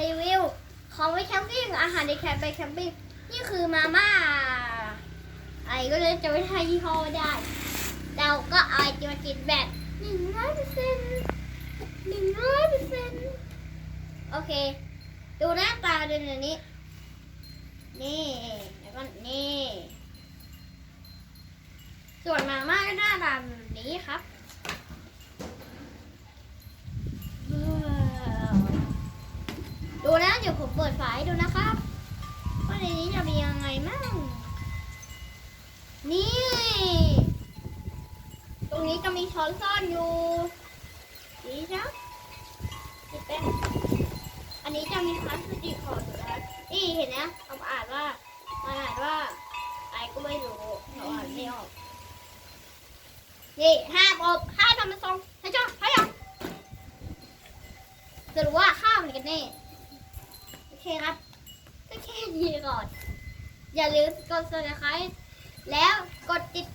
รีวิวของไปแคมปิ้งอาหารในแคมป์ไปแคมปิ้งนี่คือมาม่าไอ้ก็เลยจะไม่ให้ยี่ห้อได้ เราก็เอาไอติมมากินแบบหนึ่งร้อยเปอร์เซ็นต์หนึ่งร้อยเปอร์เซ็นต์โอเค ดูหน้าตาดูหน่อยนี้ นี่แล้วก็นี่ ส่วนมาม่าก็หน้าตาแบบนี้ครับว้าว เดี๋ยวผมเปิดฝาให้ดูนะครับว่าในนี้จะมียังไงมั่งนี่ ตรงนี้จะมีช้อนซ่อนอยู่นี่จ้ะติดเป็นอันนี้จะมีพลาสติกห่ออยู่นะนี่เห็นนะเขาอ่านว่ามันอ่านว่าอะไรก็ไม่รู้เขาอ่านไม่ออกนี่ห้ามอบห้ามทำเป็นทรงให้จ้าให้จ้าสรุปว่าข้าวมันกันแน่ คครับ ก็แค่นี้ก่อน อย่าลืมกด subscribe แล้วกดติด